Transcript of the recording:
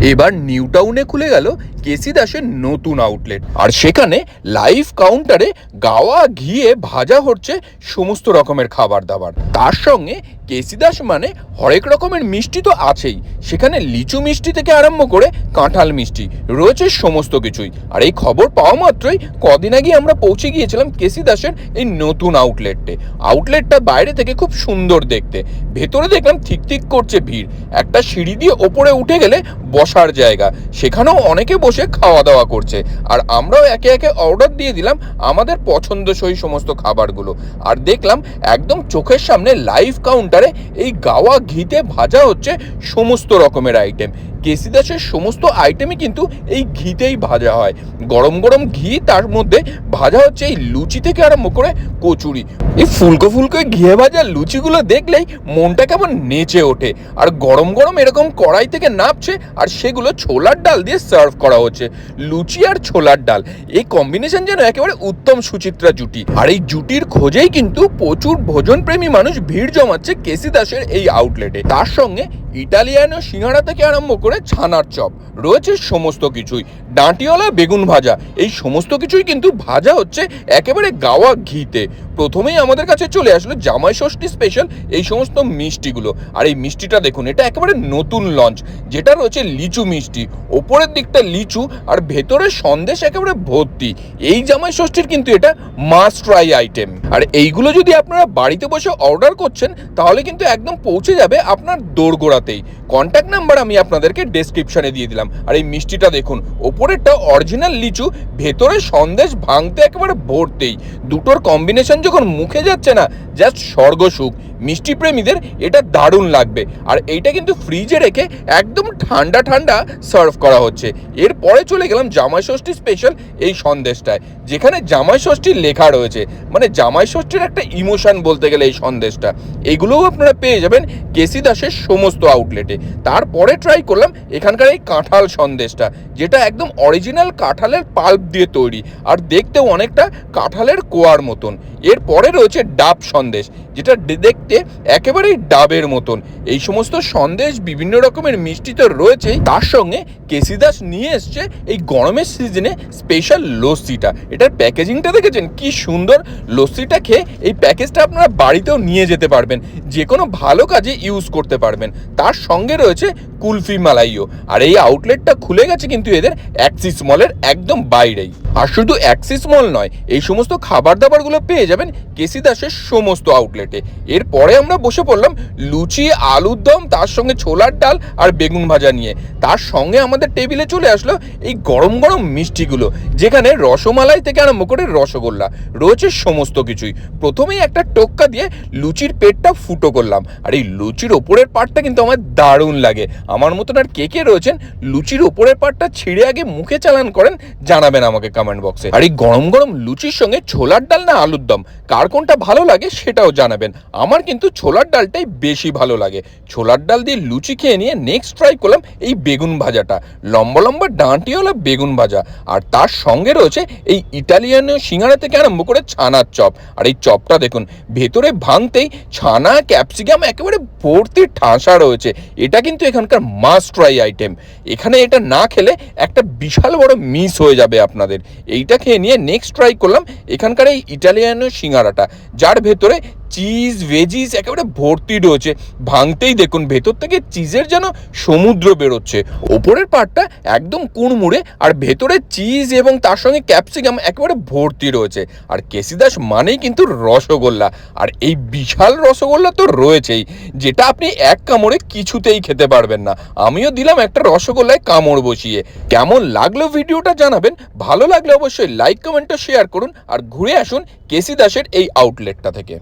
এবার নিউ টাউনে খুলে গেল কেসি দাসের নতুন আউটলেট। আর সেখানে লাইভ কাউন্টারে গাওয়া, ঘিয়ে, ভাজা হচ্ছে সমস্ত রকমের খাবার দাবার। তার সঙ্গে কেসি দাস মানে হরেক রকমের মিষ্টি তো আছেই। সেখানে লিচু মিষ্টি থেকে আরম্ভ করে কাঁঠাল মিষ্টি, রয়েছে সমস্ত কিছুই। আর এই খবর পাওয়া মাত্রই কদিন আগে আমরা পৌঁছে গিয়েছিলাম কেসি দাসের এই নতুন আউটলেটে আউটলেটটা বাইরে থেকে খুব সুন্দর দেখতে। ভেতরে দেখলাম ঠিক ঠিক করছে ভিড়। একটা সিঁড়ি দিয়ে ওপরে উঠে গেলে বসার জায়গা। সেখানেও অনেকে বসে খাওয়া দাওয়া করছে। আর আমরাও একে একে অর্ডার দিয়ে দিলাম আমাদের পছন্দসই সমস্ত খাবারগুলো। আর দেখলাম একদম চোখের সামনে লাইভ কাউন্টারে এই গাওয়া ঘিতে ভাজা হচ্ছে সমস্ত রকমের আইটেম কেসি দাসের সমস্ত আইটেমই কিন্তু এই ঘিতেই ভাজা হয়। গরম গরম ঘি তার মধ্যে ভাজা হচ্ছে এই লুচি থেকে আরম্ভ করে কচুরি। এই ফুলকো ফুলকো ঘিয়ে ভাজা লুচিগুলো দেখলেই মনটা কেমন নেচে ওঠে। আর গরম গরম এরকম কড়াই থেকে নাপছে আর সেগুলো ছোলার ডাল দিয়ে সার্ভ করা হচ্ছে। লুচি আর ছোলার ডাল, এই কম্বিনেশন যেন একেবারে উত্তম সুচিত্রা জুটি। আর এই জুটির খোঁজেই কিন্তু প্রচুর ভোজন প্রেমী মানুষ ভিড় জমাচ্ছে কেসি দাসের এই আউটলেটে তার সঙ্গে ইটালিয়ানো সিঙ্গাড়া থেকে আরম্ভ করে ছানার চপ। রয়েছে সমস্ত কিছুই। ডাঁটিওয়ালা, বেগুন ভাজা। এই সমস্ত কিছুই কিন্তু ভাজা হচ্ছে একেবারে গাওয়া ঘিতে। প্রথমেই আমাদের কাছে চলে আসলো জামাই ষষ্ঠী স্পেশাল এই সমস্ত মিষ্টিগুলো। আর এই মিষ্টিটা দেখুন, এটা একেবারে নতুন লঞ্চ যেটা রয়েছে লিচু মিষ্টি। ওপরের দিকটা লিচু আর ভেতরে সন্দেশ একেবারে ভর্তি। এই জামাই ষষ্ঠীর কিন্তু এটা মাস্ট ট্রাই আইটেম আর এইগুলো যদি আপনারা বাড়িতে বসে অর্ডার করছেন, তাহলে কিন্তু একদম পৌঁছে যাবে আপনার দোরগোড়াতেই। কন্ট্যাক্ট নাম্বার আমি আপনাদেরকে ডেসক্রিপশনে দিয়ে দিলাম। আর এই মিষ্টিটা দেখুন, ওপরেরটা অরিজিনাল লিচু ভেতরে সন্দেশ ভাঙতে একেবারে ভরতেই দুটোর কম্বিনেশন যখন মুখে যাচ্ছে না জাস্ট স্বর্গসুখ মিষ্টি প্রেমীদের এটা দারুণ লাগবে। আর এইটা কিন্তু ফ্রিজে রেখে একদম ঠান্ডা ঠান্ডা সার্ভ করা হচ্ছে। এরপরে চলে গেলাম জামাই ষষ্ঠী স্পেশাল এই সন্দেশটায়, যেখানে জামাই ষষ্ঠী লেখা রয়েছে। মানে জামাই ষষ্ঠীর একটা ইমোশন বলতে গেলে এই সন্দেশটা। এগুলোও আপনারা পেয়ে যাবেন কেসি দাসের সমস্ত আউটলেটে তারপরে ট্রাই করলাম এখানকার এই কাঁঠাল সন্দেশটা, যেটা একদম অরিজিনাল কাঁঠালের পাল্প দিয়ে তৈরি। আর দেখতেও অনেকটা কাঁঠালের কোয়ার মতন। এরপরে রয়েছে ডাব সন্দেশ। যেটা দেখতে একেবারেই ডাবের মতন। এই সমস্ত সন্দেশ বিভিন্ন রকমের মিষ্টি তো রয়েছেই। তার সঙ্গে কেসি দাস নিয়ে এসছে এই গরমের সিজনে স্পেশাল লস্যিটা। এটার প্যাকেজিংটা দেখেছেন? কি সুন্দর লস্যিটা খেয়ে এই প্যাকেজটা আপনারা বাড়িতেও নিয়ে যেতে পারবেন। যে কোনো ভালো কাজে ইউজ করতে পারবেন। তার সঙ্গে রয়েছে কুলফি মালাইও। আর এই আউটলেটটা খুলে গেছে কিন্তু এদের অ্যাক্সিস মলের একদম বাইরেই। আর শুধু অ্যাক্সিস মল নয়, এই সমস্ত খাবার দাবারগুলো পেয়ে যাবেন কেসি দাসের সমস্ত আউটলেটে এরপরে আমরা বসে পড়লাম লুচি, আলুর দম, তার সঙ্গে ছোলার ডাল আর বেগুন ভাজা নিয়ে। তার সঙ্গে আমাদের টেবিলে চলে আসলো এই গরম গরম মিষ্টিগুলো, যেখানে রসমালাই থেকে আরম্ভ করে রসগোল্লা, রয়েছে সমস্ত কিছুই। প্রথমেই একটা টোক্কা দিয়ে লুচির পেটটা ফুটো করলাম। আর এই লুচির ওপরের পাটটা কিন্তু আমার দারুণ লাগে। আমার মতন আর কে কে রয়েছেন? লুচির ওপরের পার্টটা ছিঁড়ে আগে মুখে চালান করেন, জানাবেন আমাকে কমেন্ট বক্সে আর এই গরম গরম লুচির সঙ্গে ছোলার ডাল না আলুর দম, কার কোনটা ভালো লাগে সেটাও জানাবেন। আমার কিন্তু ছোলার ডালটাই বেশি ভালো লাগে। ছোলার ডাল দিয়ে লুচি খেয়ে নিয়ে নেক্সট ট্রাই করলাম এই বেগুন ভাজাটা। লম্বা লম্বা ডাঁটিওয়ালা বেগুন ভাজা। আর তার সঙ্গে রয়েছে এই ইটালিয়ান সিঙ্গারা থেকে আরম্ভ করে ছানার চপ। আর এই চপটা দেখুন, ভেতরে ভাঙতেই ছানা, ক্যাপসিকাম, একেবারে ভর্তি ঠাসা রয়েছে। এটা কিন্তু এখানকার মাস্ট ট্রাই আইটেম এখানে এটা না খেলে একটা বিশাল বড় মিস হয়ে যাবে আপনাদের। এইটা খেয়ে নিয়ে নেক্সট ট্রাই করলাম এখানকার এই ইটালিয়ানো সিঙ্গারাটা। যার ভেতরে চিজ, ভেজিস, একেবারে ভর্তি রয়েছে ভাঙতেই দেখুন, ভেতর থেকে চিজের যেন সমুদ্র বেরোচ্ছে। ওপরের পার্টটা একদম কুড়মুড়ে, আর ভেতরে চিজ এবং তার সঙ্গে ক্যাপসিকাম একেবারে ভর্তি রয়েছে। আর কেসিদাস মানেই কিন্তু রসগোল্লা। আর এই বিশাল রসগোল্লা তো রয়েছেই, যেটা আপনি এক কামড়ে কিছুতেই খেতে পারবেন না। আমিও দিলাম একটা রসগোল্লায় কামড় বসিয়ে। কেমন লাগল ভিডিওটা জানাবেন? ভালো লাগলে অবশ্যই লাইক কমেন্টও শেয়ার করুন। আর ঘুরে আসুন কেসি দাসের এই আউটলেটটা থেকে।